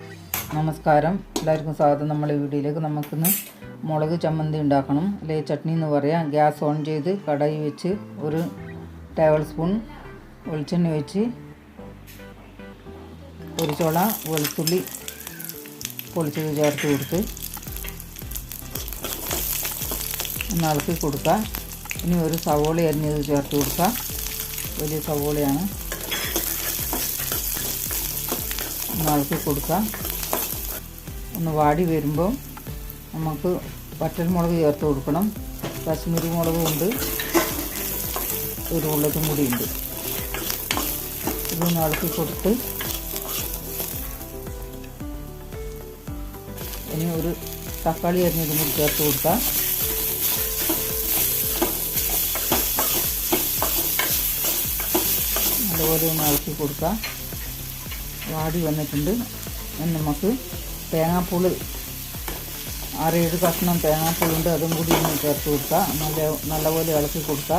നമസ്കാരം. എല്ലാവർക്കും സ്വാഗതം. നമ്മളെ വീഡിയോയിലേക്ക് നമുക്കിന്ന് മുളക് ചമ്മന്തി ഉണ്ടാക്കണം. അല്ലെങ്കിൽ ചട്നി എന്ന് പറയാം. ഗ്യാസ് ഓൺ ചെയ്ത് കടായി വെച്ച് ഒരു ടേബിൾ സ്പൂൺ വെളിച്ചെണ്ണ വെച്ച് ഒരു ചോള വെളുത്തുള്ളി പൊളിച്ചത് ചേർത്ത് കൊടുത്ത് ഒന്ന് കൊടുക്കുക. ഇനി ഒരു സവോള അരിഞ്ഞത് ചേർത്ത് കൊടുക്കുക. വലിയ സവോളയാണ്. ഒന്ന് ഇളക്കി കൊടുക്കുക ഒന്ന് വാടി വരുമ്പോൾ നമുക്ക് വറ്റൽമുളക് ചേർത്ത് കൊടുക്കണം. കാശ്മീരി മുളകും ഉണ്ട്. എരിവുള്ളതും കൂടി ഉണ്ട്. ഇതൊന്ന് ഇളക്കി കൊടുത്ത് ഇനി ഒരു തക്കാളി അരിഞ്ഞതും കൂടി ചേർത്ത് കൊടുക്കാം. നല്ലപോലെ ഒന്ന് ഇളക്കി കൊടുക്കാം. വാടി വന്നിട്ടുണ്ട്. നമുക്ക് തേങ്ങാപ്പൂൾ ആറേഴ് കഷ്ണം തേങ്ങാപ്പൂളുണ്ട്. അതും കൂടി ഒന്ന് ചേർത്ത് കൊടുക്കുക നല്ല നല്ലപോലെ ഇളക്കി കൊടുക്കുക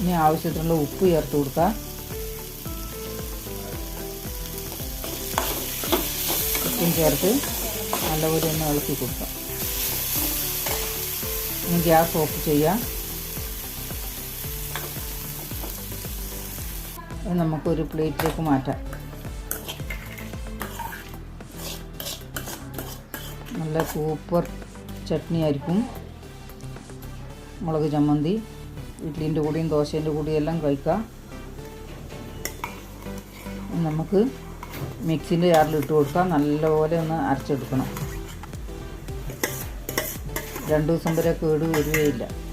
ഇനി ആവശ്യത്തിനുള്ള ഉപ്പ് ചേർത്ത് കൊടുക്കുക ഉപ്പും ചേർത്ത് നല്ലപോലെ ഒന്ന് ഇളക്കി കൊടുക്കുക ഇനി ഗ്യാസ് ഓഫ് ചെയ്യാം. ഇത് നമുക്കൊരു പ്ലേറ്റിലേക്ക് മാറ്റാം. നല്ല സൂപ്പർ ചട്നി ആയിരിക്കും. മുളക് ചമ്മന്തി ഇഡ്ഡലിന്റെ കൂടെയും ദോശേന്റെ കൂടെയും എല്ലാം കഴിക്കാം. നമുക്ക് മിക്സിന്റെ ജാറിൽ ഇട്ട് കൊടുക്കാം. നല്ലപോലെ ഒന്ന് അരച്ചെടുക്കണം. രണ്ട് ദിവസം വരെ കേട് വരികയില്ല.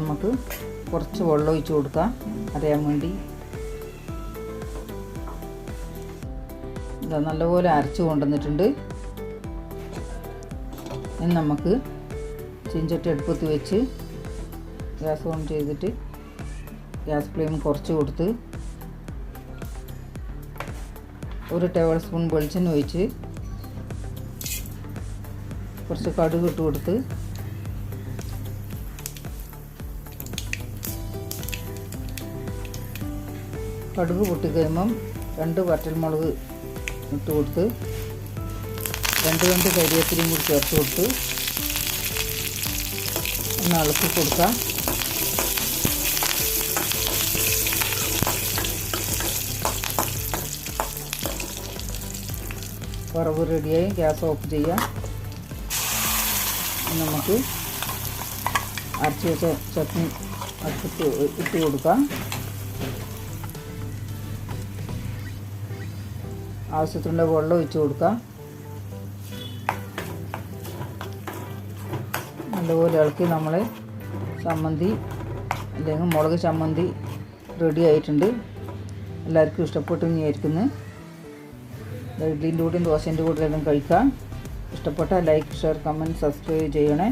നമുക്ക് കുറച്ച് വെള്ളം ഒഴിച്ച് കൊടുക്കാം. അറിയാൻ വേണ്ടി. ഇതാ നല്ലപോലെ അരച്ച് കൊണ്ടുവന്നിട്ടുണ്ട്. ഇനി നമുക്ക് ചീഞ്ചട്ടി അടുപ്പത്ത് വെച്ച് ഗ്യാസ് ഓൺ ചെയ്തിട്ട് ഗ്യാസ് ഫ്ലെയിം കുറച്ച് കൊടുത്ത് ഒരു ടേബിൾ സ്പൂൺ വെളിച്ചെണ്ണ ഒഴിച്ച് കുറച്ച് കടുക് ഇട്ട് കൊടുത്ത് കടുക് പൊട്ടിക്കഴിയുമ്പം രണ്ട് വറ്റൽമുളക് ഇട്ട് കൊടുത്ത് രണ്ട് രണ്ട് കരിയേപ്പിലയും കൂടി ചേർത്ത് കൊടുത്ത് ഒന്ന് ഇളക്കി കൊടുക്കാം. വറവ് റെഡിയായി. ഗ്യാസ് ഓഫ് ചെയ്യാം. നമുക്ക് അരച്ച് വെച്ച ചട്നി അടുത്ത് ഇട്ട് കൊടുക്കാം. ആവശ്യത്തിനുള്ള വെള്ളം ഒഴിച്ചു കൊടുക്കാം. നല്ലപോലെ ഇളക്കി നമ്മൾ ചമ്മന്തി അല്ലെങ്കിൽ മുളക് ചമ്മന്തി റെഡി ആയിട്ടുണ്ട്. എല്ലാവർക്കും ഇഷ്ടപ്പെട്ടു വിചാരിക്കുന്നു. ഇഡ്ലിന്റെ കൂടെയും ദോശേന്റെ കൂടെ എല്ലാം കഴിക്കാം. ഇഷ്ടപ്പെട്ട ലൈക്ക് ഷെയർ കമന്റ് സബ്സ്ക്രൈബ് ചെയ്യണേ.